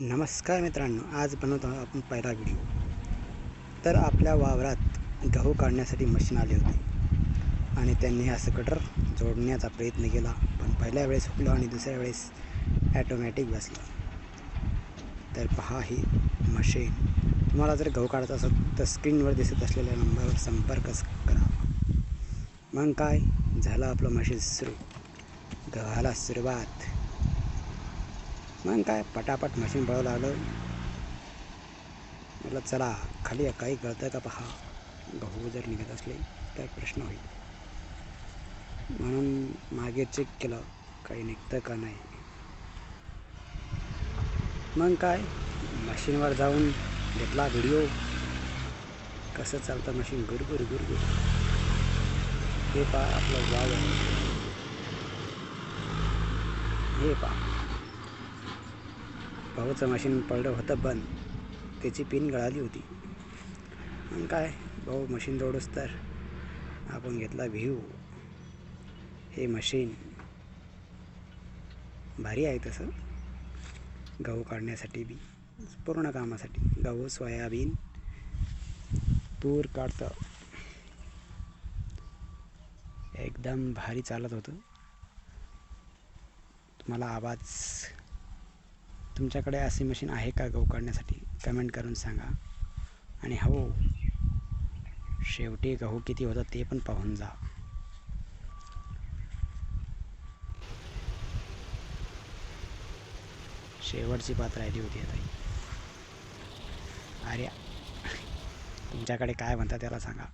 नमस्कार मित्रांनो आज बनवत आहोत आपण पहिला व्हिडिओ. तर आपल्या वावरात गहू काढण्यासाठी मशीन आले होते. आणि त्यांनी असं कटर जोडण्याचा प्रयत्न केला पण पहिल्या वेळेस हुकलं आणि दुसऱ्या वेळेस ॲटोमॅटिक बसलं. तर पहा ही मशीन तुम्हाला जर गहू काढायचा असेल तर स्क्रीनवर दिसत असलेल्या नंबरवर संपर्क करा. मग काय? झालं आपलं मशीन सुरू. गव्हाला सुरुवात. मग काय पटापट मशीन पळवू लागलं. म्हटलं चला खाली काही कळतं का पहा. गहू जर निघत असले तर प्रश्न होईल. म्हणून मागे चेक केलं काही निघतं का नाही? मग काय मशीनवर जाऊन घेतला व्हिडिओ कसं चालतं मशीन गुरगुर गुरगुर हे पहा आपलं वाव आहे. हे पहा. भाऊचं मशीन पडलं होतं बंद. त्याची पिन गळाली होती. मग काय? भाऊ मशीन जोडूस तर. आपण घेतला व्ह्यू हे मशीन भारी आहे तसं. गहू काढण्यासाठी बी. पूर्ण कामासाठी. गहू सोयाबीन तूर काढतं. एकदम भारी चालत होतं. तुम्हाला आवाज तुमच्याकडे अशी मशीन आहे का गहू काढण्यासाठी? कमेंट करून सांगा. आणि हो शेवटी गहू किती होता ते पण पाहून जा. शेवटची पात राहिली होती आता. अरे तुमच्याकडे काय म्हणतात त्याला सांगा.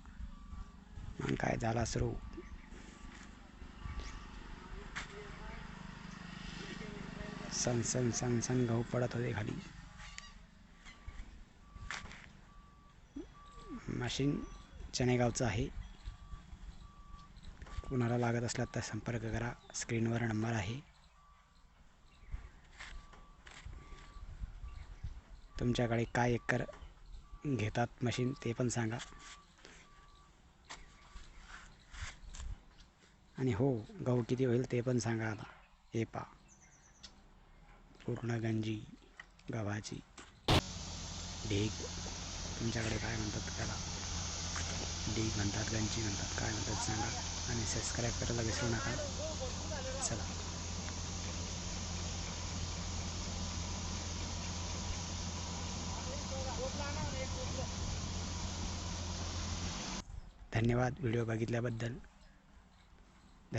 मग काय झाला सुरू? सन सन सन सन गहू पडत होते खाली. मशीन चणेगावचं आहे. कुणाला लागत असला तर संपर्क करा. स्क्रीनवर नंबर आहे. तुमच्याकडे काय एकर घेतात मशीन ते पण सांगा. आणि हो गहू किती होईल ते पण सांगा आता. हे पा पूर्ण गंजी गव्हाची ढीग. तुमच्याकडे काय म्हणतात त्याला? ढीग म्हणतात गंजी म्हणतात काय म्हणतात सांगा. आणि सबस्क्राईब करायला विसरू नका. चला. धन्यवाद व्हिडिओ बघितल्याबद्दल.